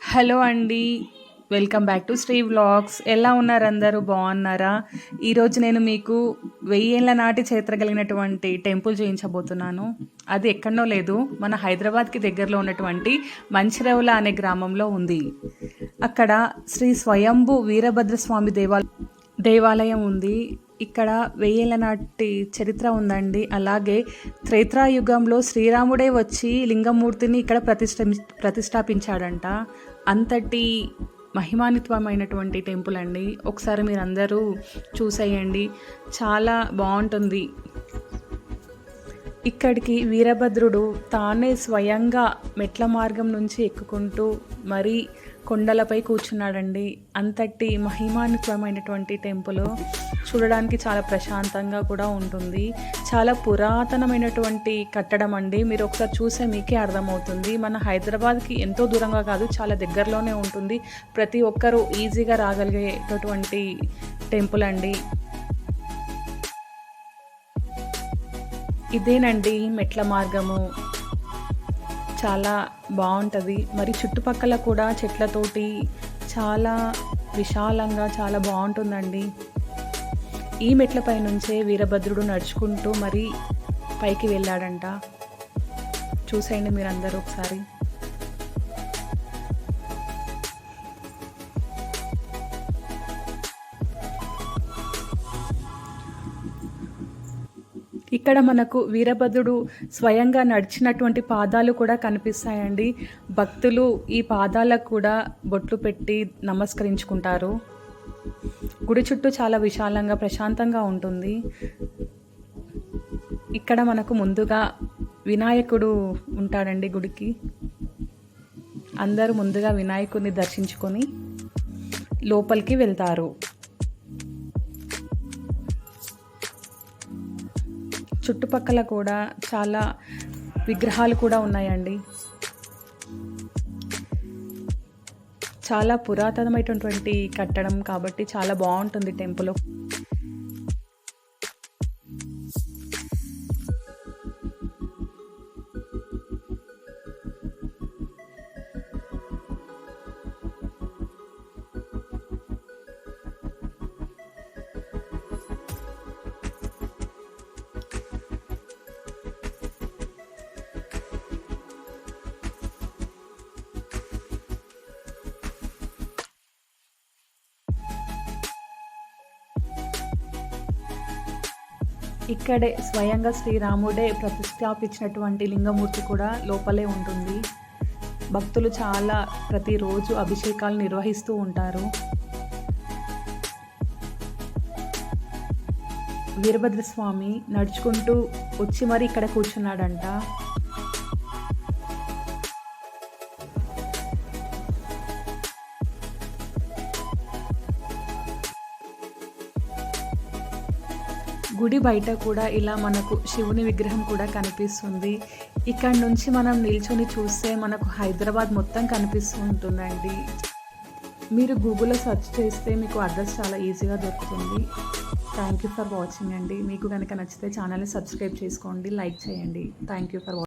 Hello అండి. Welcome back to Sri vlogs. ఎలా ఉన్నారు అందరూ? బాగున్నారా? ఈరోజు నేను మీకు వెయ్యేళ్ళ నాటి చేతగలిగినటువంటి టెంపుల్ చేయించబోతున్నాను. అది ఎక్కడో లేదు. మన హైదరాబాద్కి దగ్గరలో ఉన్నటువంటి మంచిరవుల అనే గ్రామంలో ఉంది. అక్కడ శ్రీ స్వయంభు వీరభద్రస్వామి దేవాలయం దేవాలయం ఉంది. ఇక్కడ వెయ్యేల నాటి చరిత్ర ఉందండి. అలాగే త్రేత్రాయుగంలో శ్రీరాముడే వచ్చి లింగమూర్తిని ఇక్కడ ప్రతిష్ట ప్రతిష్టాపించాడంట అంతటి మహిమానిత్వమైనటువంటి టెంపుల్ అండి. ఒకసారి మీరందరూ చూసేయండి. చాలా బాగుంటుంది. ఇక్కడికి వీరభద్రుడు తానే స్వయంగా మెట్ల మార్గం నుంచి ఎక్కుకుంటూ మరీ కొండలపై కూర్చున్నాడండి. అంతటి మహిమాన్వితమైనటువంటి టెంపుల్ చూడడానికి చాలా ప్రశాంతంగా కూడా ఉంటుంది. చాలా పురాతనమైనటువంటి కట్టడం అండి. మీరు ఒకసారి చూసే మీకే అర్థమవుతుంది. మన హైదరాబాద్కి ఎంతో దూరంగా కాదు చాలా దగ్గరలోనే ఉంటుంది. ప్రతి ఒక్కరూ ఈజీగా రాగలిగేటటువంటి టెంపుల్ అండి. ఇదేనండి మెట్ల మార్గము. చాలా బాగుంటుంది మరి చుట్టుపక్కల కూడా చెట్లతోటి చాలా విశాలంగా చాలా బాగుంటుందండి ఈ మెట్లపై నుంచే వీరభద్రుడు నడుచుకుంటూ మరి పైకి వెళ్ళాడంట. చూసేయండి మీరందరూ ఒకసారి. ఇక్కడ మనకు వీరభద్రుడు స్వయంగా నడిచినటువంటి పాదాలు కూడా కనిపిస్తాయండి. భక్తులు ఈ పాదాలకు కూడా బొట్లు పెట్టి నమస్కరించుకుంటారు. గుడి చుట్టూ చాలా విశాలంగా ప్రశాంతంగా ఉంటుంది. ఇక్కడ మనకు ముందుగా వినాయకుడు ఉంటాడండి గుడికి. అందరూ ముందుగా వినాయకుడిని దర్శించుకొని లోపలికి వెళ్తారు. చుట్టుపక్కల కూడా చాలా విగ్రహాలు కూడా ఉన్నాయండి. చాలా పురాతనమైనటువంటి కట్టడం కాబట్టి చాలా బాగుంటుంది టెంపుల్. ఇక్కడే స్వయంగా శ్రీరాముడే ప్రతిష్టాపించినటువంటి లింగమూర్తి కూడా లోపలే ఉంటుంది. భక్తులు చాలా ప్రతిరోజు అభిషేకాలు నిర్వహిస్తూ ఉంటారు. వీరభద్రస్వామి నడుచుకుంటూ వచ్చి మరి ఇక్కడ కూర్చున్నాడంట. గుడి బయట కూడా ఇలా మనకు శివుని విగ్రహం కూడా కనిపిస్తుంది. ఇక్కడ నుంచి మనం నిల్చొని చూస్తే మనకు హైదరాబాద్ మొత్తం కనిపిస్తూ ఉంటుందండి మీరు గూగుల్లో సెర్చ్ చేస్తే మీకు అడ్రస్ చాలా ఈజీగా దొరుకుతుంది. థ్యాంక్ యూ ఫర్ వాచింగ్ అండి. మీకు కనుక నచ్చితే ఛానల్ని సబ్స్క్రైబ్ చేసుకోండి లైక్ చేయండి. Thank you for watching